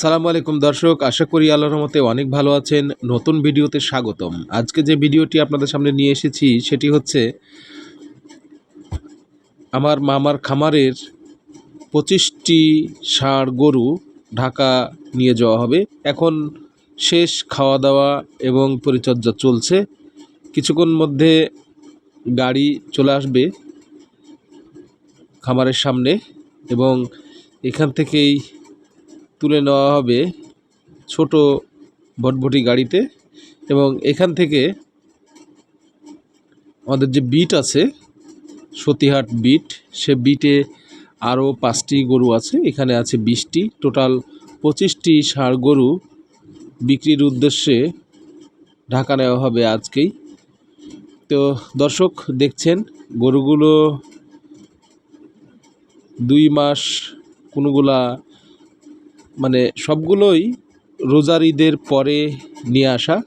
সালামু আলাইকুম দর্শক, আশা করি আল্লাহর মতে অনেক ভালো আছেন। নতুন ভিডিওতে স্বাগতম। আজকে যে ভিডিওটি আপনাদের সামনে নিয়ে এসেছি, সেটি হচ্ছে আমার মামার খামারের পঁচিশটি ষাঁড় গরু ঢাকা নিয়ে যাওয়া হবে। এখন শেষ খাওয়া দাওয়া এবং পরিচর্যা চলছে। কিছুক্ষণ মধ্যে গাড়ি চলে আসবে খামারের সামনে এবং এখান থেকেই তুলে নেওয়া হবে ছোট ভটভটি গাড়িতে এবং এখান থেকে আমাদের যে বিট আছে, সতীহাট বিট, সে বিটে আরও পাঁচটি গরু আছে। এখানে আছে বিশটি, টোটাল পঁচিশটি ষাঁড় গরু বিক্রির উদ্দেশ্যে ঢাকা নেওয়া হবে আজকেই। তো দর্শক, দেখছেন, গরুগুলো দুই মাস কোনোগুলা মানে সবগুলোই রোজার ঈদের পরে নিয়ে আসা।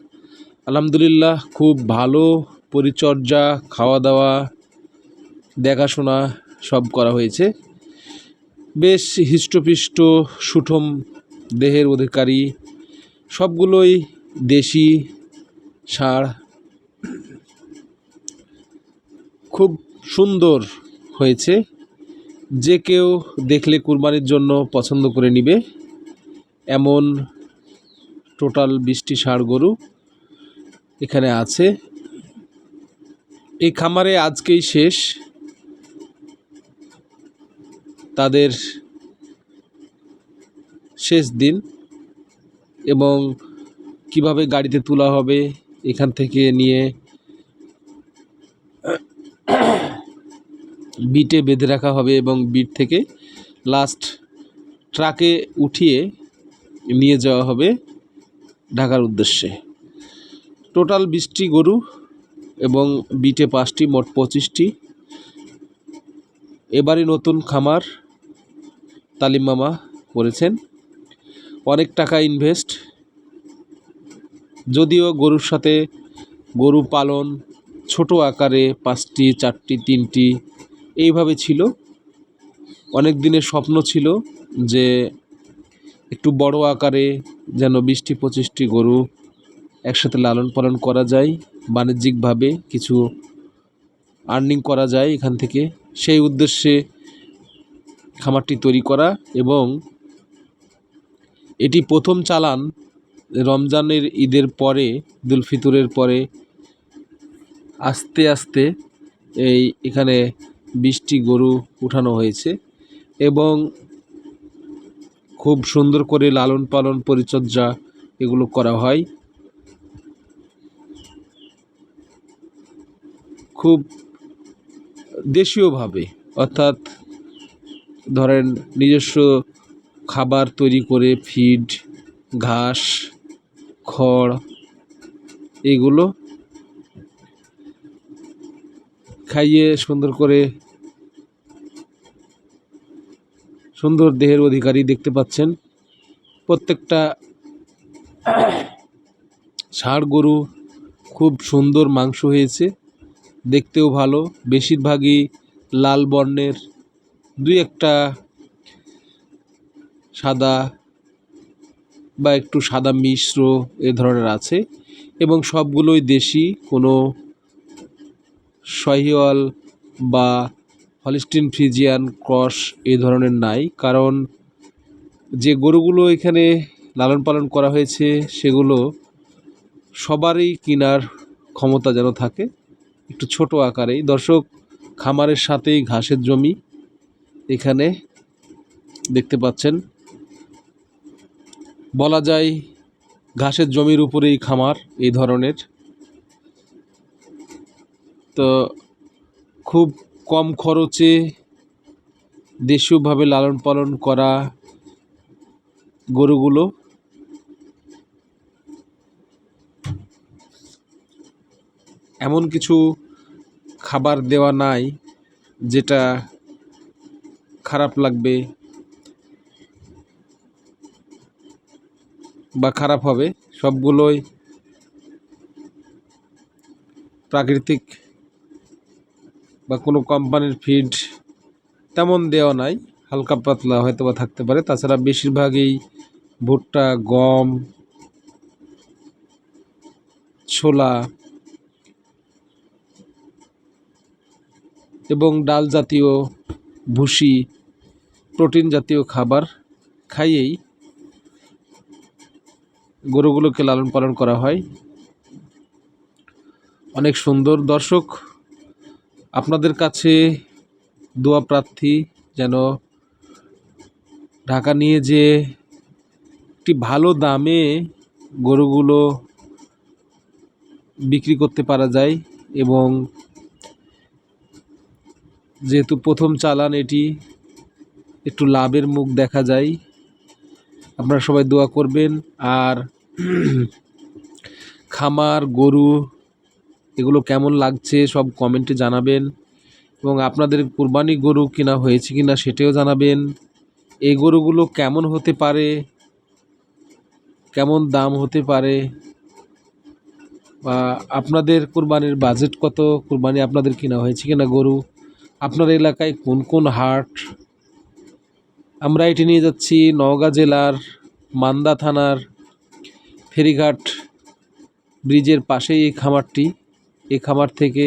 আলহামদুলিল্লাহ খুব ভালো পরিচর্যা খাওয়া দাওয়া দেখাশোনা সব করা হয়েছে। বেশ হৃষ্টপুষ্ট, সুঠম দেহের অধিকারী, সবগুলোই দেশি ষাঁড় খুব সুন্দর হয়েছে। যে কেউ দেখলে কুরবানির জন্য পছন্দ করে নিবে। এমন টোটাল বিশটি ষাঁড় গরু এখানে আছে। এই খামারে আজকেই শেষ। তাদের শেষ দিন এবং কীভাবে গাড়িতে তোলা হবে এখান থেকে নিয়ে বিটে বেঁধে রাখা হবে এবং বিট থেকে লাস্ট ট্রাকে উঠিয়ে নিয়ে যাওয়া হবে ঢাকার উদ্দেশ্যে। টোটাল বিশটি গরু এবং বিটে পাঁচটি, মোট পঁচিশটি। এবারই নতুন খামার তালিম মামা করেছেন। অনেক টাকা ইনভেস্ট যদিও গরুর সাথে গরু পালন ছোট আকারে পাঁচটি, চারটি, তিনটি, এইভাবে ছিল। অনেক দিনের স্বপ্ন ছিল যে একটু বড় আকারে যেন বিশটি, পঁচিশটি গরু একসাথে লালন পালন করা যায়, বাণিজ্যিকভাবে কিছু আর্নিং করা যায় এখান থেকে। সেই উদ্দেশ্যে খামারটি তৈরি করা এবং এটি প্রথম চালান রমজানের ঈদের পরে ঈদুল ফিতরের পরে আস্তে আস্তে এই এখানে বিশটি গরু উঠানো হয়েছে এবং খুব সুন্দর করে লালন পালন পরিচর্যা এগুলো করা হয়। খুব দেশীয়ভাবে, অর্থাৎ ধরেন নিজস্ব খাবার তৈরি করে, ফিড, ঘাস, খড়, এগুলো খাইয়ে সুন্দর করে সুন্দর দেহের অধিকারী দেখতে পাচ্ছেন। প্রত্যেকটা ষাঁড় গরু খুব সুন্দর মাংস হয়েছে, দেখতেও ভালো। বেশিরভাগই লাল বর্ণের, দুই একটা সাদা বা একটু সাদা মিশ্র এ ধরনের আছে এবং সবগুলোই দেশি, কোনো সহিওয়াল বা হলিস্টিন ফ্রিজিয়ান ক্রস এই ধরনের নাই, কারণ যে গরুগুলো এখানে লালন পালন করা হয়েছে, সেগুলো সবারই কেনার ক্ষমতা যেন থাকে, একটু ছোট আকারেই। দর্শক, খামারের সাথেই ঘাসের জমি এখানে দেখতে পাচ্ছেন। বলা যায় ঘাসের জমির উপরেই খামার এই ধরনের। তো খুব কম খরচে দেশীয়ভাবে লালন পালন করা গরুগুলো। এমন কিছু খাবার দেওয়া নাই যেটা খারাপ লাগবে বা খারাপ হবে। সবগুলোই প্রাকৃতিক বা কোনো কোম্পানির ফিড তেমন দেওয়া নাই, হালকা পাতলা হয়তো বা থাকতে পারে। তাছাড়া বেশিরভাগই ভুট্টা, গম, ছোলা এবং ডাল জাতীয় ভুসি, প্রোটিন জাতীয় খাবার খাইয়েই গরুগুলোকে লালন পালন করা হয়। অনেক সুন্দর। দর্শক আপনাদের কাছে দোয়া প্রার্থী যেন ঢাকা নিয়ে যে একটি ভালো দামে গরুগুলো বিক্রি করতে পারা যায় এবং যেহেতু প্রথম চালান এটি, একটু লাভের মুখ দেখা যায়, আপনারা সবাই দোয়া করবেন। আর খামার, গরু এগুলো কেমন লাগছে সব কমেন্টে জানাবেন। এবং আপনাদের কুরবানি গরু কিনা হয়েছে কিনা সেটাও জানাবেন। এই গরুগুলো কেমন হতে পারে? কেমন দাম হতে পারে? বা আপনাদের কুরবানির বাজেট কত? কুরবানি আপনাদের কিনা হয়েছে কিনা গরু? আপনার এলাকায় কোন কোন হাট? আমরা এটি নিয়ে যাচ্ছি নওগাঁ জেলার মান্দা থানার ফেরিঘাট ব্রিজের পাশেই এই খামারটি। এই খামার থেকে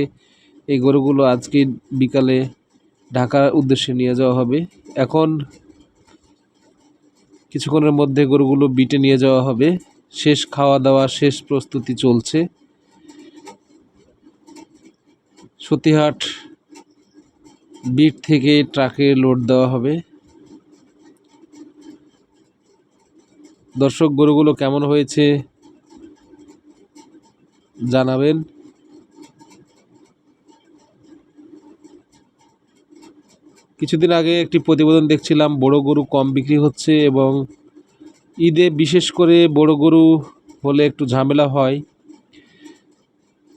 এই গরুগুলো আজকে বিকালে ঢাকার উদ্দেশ্যে নিয়ে যাওয়া হবে। এখন কিছুক্ষণের মধ্যে গরুগুলো বিটে নিয়ে যাওয়া হবে। শেষ খাওয়া দাওয়া, শেষ প্রস্তুতি চলছে। সতীহাট বিট থেকে ট্রাকে লোড দেওয়া হবে। দর্শক, গরুগুলো কেমন হয়েছে জানাবেন। কিছুদিন আগে একটি প্রতিবেদন দেখছিলাম, বড় গরু কম বিক্রি হচ্ছে এবং ঈদে বিশেষ করে বড় গরু হলে একটু ঝামেলা হয়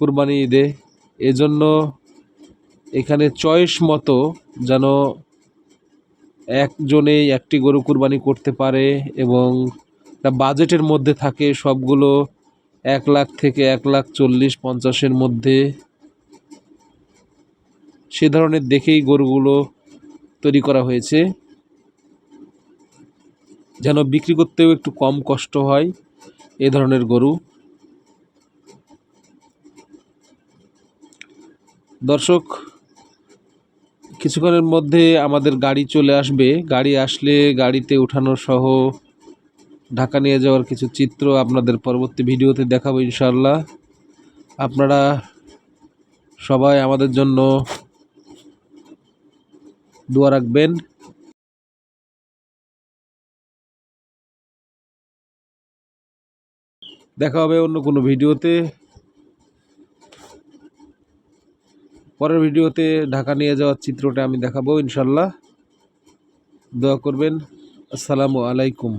কুরবানি ঈদে। এজন্য এখানে চয়েস মতো যেন একজনেই একটি গরু কুরবানি করতে পারে এবং বাজেটের মধ্যে থাকে সবগুলো এক লাখ থেকে এক লাখ চল্লিশ পঞ্চাশের মধ্যে। সে ধরনের দেখেই গরুগুলো তৈরি করা হয়েছে। যেন বিক্রি করতেও একটু কম কষ্ট হয় এ ধরনের গরু। দর্শক, কিছুক্ষণের মধ্যে আমাদের গাড়ি চলে আসবে। গাড়ি আসলে গাড়িতে উঠানো সহ ঢাকা নিয়ে যাওয়ার কিছু চিত্র আপনাদের পরবর্তী ভিডিওতে দেখাবো ইনশাল্লাহ আপনারা সবাই আমাদের জন্য দোয়া রাখবেন। দেখা হবে অন্য কোনো ভিডিওতে। পরের ভিডিওতে ঢাকা নিয়ে যাওয়ার চিত্রটা আমি দেখাবো ইনশাল্লাহ। দোয়া করবেন। আসসালামু আলাইকুম।